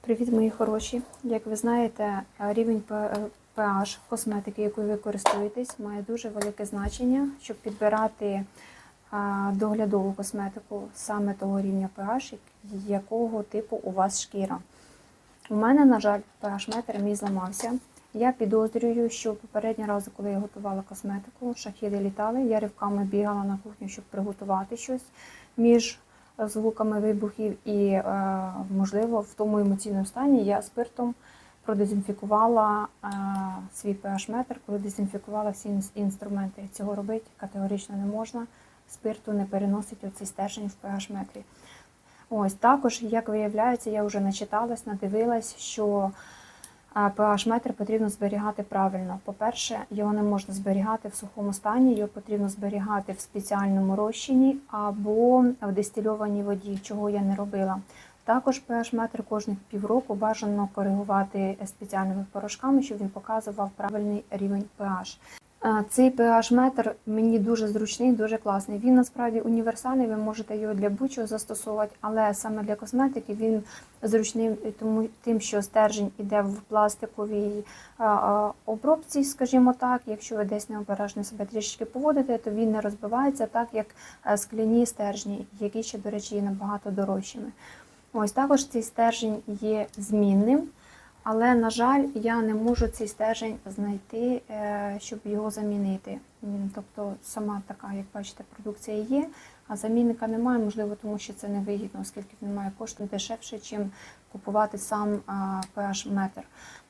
Привіт, мої хороші. Як ви знаєте, рівень pH косметики, якою ви користуєтесь, має дуже велике значення, щоб підбирати доглядову косметику саме того рівня pH, якого типу у вас шкіра. У мене, на жаль, pH-метр мій зламався. Я підозрюю, що попереднього разу, коли я готувала косметику, шахіди літали, я ривками бігала на кухню, щоб приготувати щось між звуками вибухів, і, е, можливо, в тому емоційному стані я спиртом продезінфікувала е, свій pH-метр, коли дезінфікувала всі інструменти. Цього робити категорично не можна. Спирту не переносить оцей стержень в pH-метрі. Ось також, як виявляється, я вже начиталась, надивилась, що а, pH-метр потрібно зберігати правильно. По-перше, його не можна зберігати в сухому стані, його потрібно зберігати в спеціальному розчині або в дистильованій воді, чого я не робила. Також pH-метр кожних півроку бажано коригувати спеціальними порошками, щоб він показував правильний рівень pH. А, Цей pH-метр мені дуже зручний, дуже класний. Він насправді універсальний, ви можете його для будь-чого застосовувати, але саме для косметики він зручний тому, тим, що стержень іде в пластиковій а, обробці, скажімо так. Якщо ви десь необережно себе трішечки поводите, то він не розбивається так, як е, скляні стержні, які ще, до речі, є набагато дорожчими. Ось також цей стержень є змінним. Але, на жаль, я не можу цей стержень знайти, е, щоб його замінити. Тобто сама така, як бачите, продукція є, а замінника немає, можливо, тому що це невигідно, оскільки він має коштувати дешевше, ніж купувати сам pH-метр.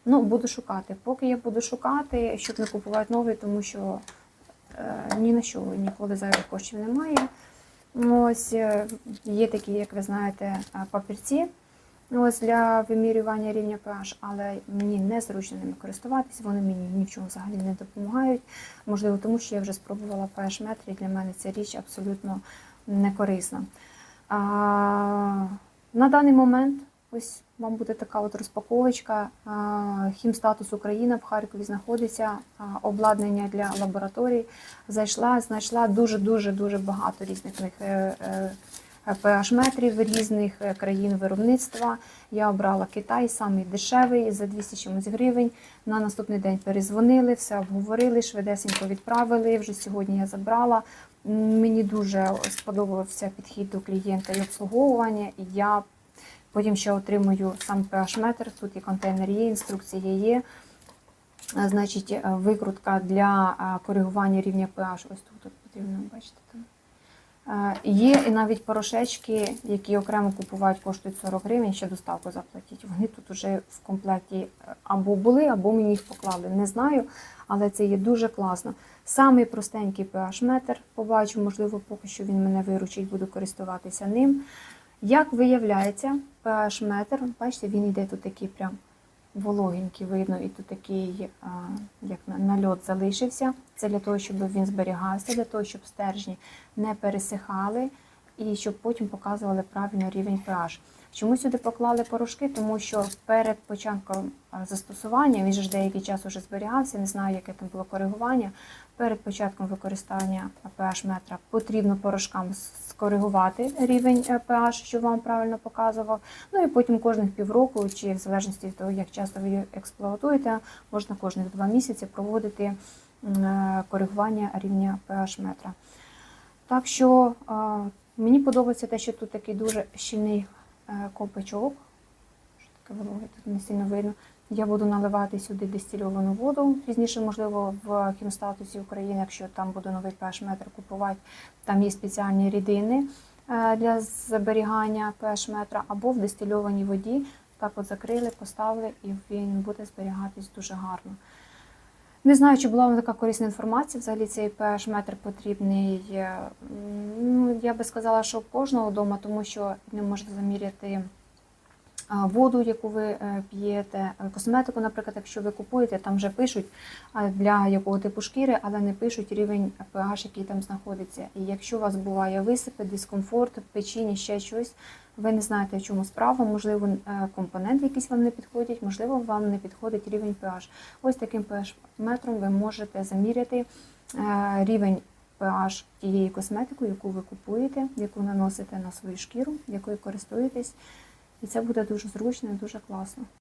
Ну, буду шукати. Поки я буду шукати, щоб не купувати новий, тому що е, ні на що ніколи зайвих коштів немає. Ось е, є такі, як ви знаєте, папірці. Ось для вимірювання рівня pH, але мені незручно ними користуватись, вони мені ні в чому взагалі не допомагають. Можливо, тому що я вже спробувала pH метр, і для мене ця річ абсолютно не корисна. А, на даний момент ось вам буде така от розпаковочка. Хімстатус Україна в Харкові знаходиться обладнання для лабораторій. Зайшла, знайшла дуже дуже багато різних них. Е, е, pH-метрів різних е, країн виробництва. Я обрала Китай, самий дешевий, за 200 чимось гривень. На наступний день перезвонили, все обговорили, швидесенько відправили. Вже сьогодні я забрала. Мені дуже сподобався підхід до клієнта і обслуговування. І я потім ще отримую сам pH-метр. Тут і контейнер є, інструкція є. Значить, е, викрутка для коригування рівня pH. Ось тут от потрібно бачите там. Е, Є і навіть порошечки, які окремо купувати, коштують 40 гривень, ще доставку заплатіть. Вони тут вже в комплекті е, або були, або мені їх поклали. Не знаю, але це є дуже класно. Самий простенький pH-метр, побачу, можливо, поки що він мене виручить, буду користуватися ним. Як виявляється, pH-метр, бачите, він йде тут такий прям вологенький, видно, і тут такий, як нальот залишився. Це для того, щоб він зберігався, для того, щоб стержні не пересихали і щоб потім показували правильний рівень pH. Чому сюди поклали порошки? Тому що перед початком застосування, він ж деякий час уже зберігався, не знаю, яке там було коригування. Перед початком використання pH-метра потрібно порошкам скоригувати рівень е, pH, що вам правильно показував. Ну і потім кожних півроку, чи в залежності від того, як часто ви експлуатуєте, можна кожних два місяці проводити е, коригування рівня pH-метра. Так що мені подобається те, що тут такий дуже щільний е, копачок. Що таке вологе, тут не сильно видно. Я буду наливати сюди дистильовану воду. Пізніше, можливо, в кіностатусі України, якщо там буду новий pH-метр купувати, там є спеціальні рідини е, для зберігання pH-метра, або в дистильованій воді. Так от закрили, поставили, і він буде зберігатись дуже гарно. Не знаю, чи була вам така корисна інформація. Взагалі цей pH-метр потрібний. Я би сказала, що кожного вдома, тому що не можна заміряти воду, яку ви е, п'єте, е, косметику, наприклад, якщо ви купуєте, там вже пишуть для якого типу шкіри, але не пишуть рівень pH, який там знаходиться. І якщо у вас буває висипи, дискомфорт, печіння, ще щось, ви не знаєте, в чому справа, можливо, е, компоненти якісь вам не підходять, можливо, вам не підходить рівень pH. Ось таким pH-метром ви можете заміряти рівень pH тієї косметики, яку ви купуєте, яку наносите на свою шкіру, якою користуєтесь. І це буде дуже зручно і дуже класно.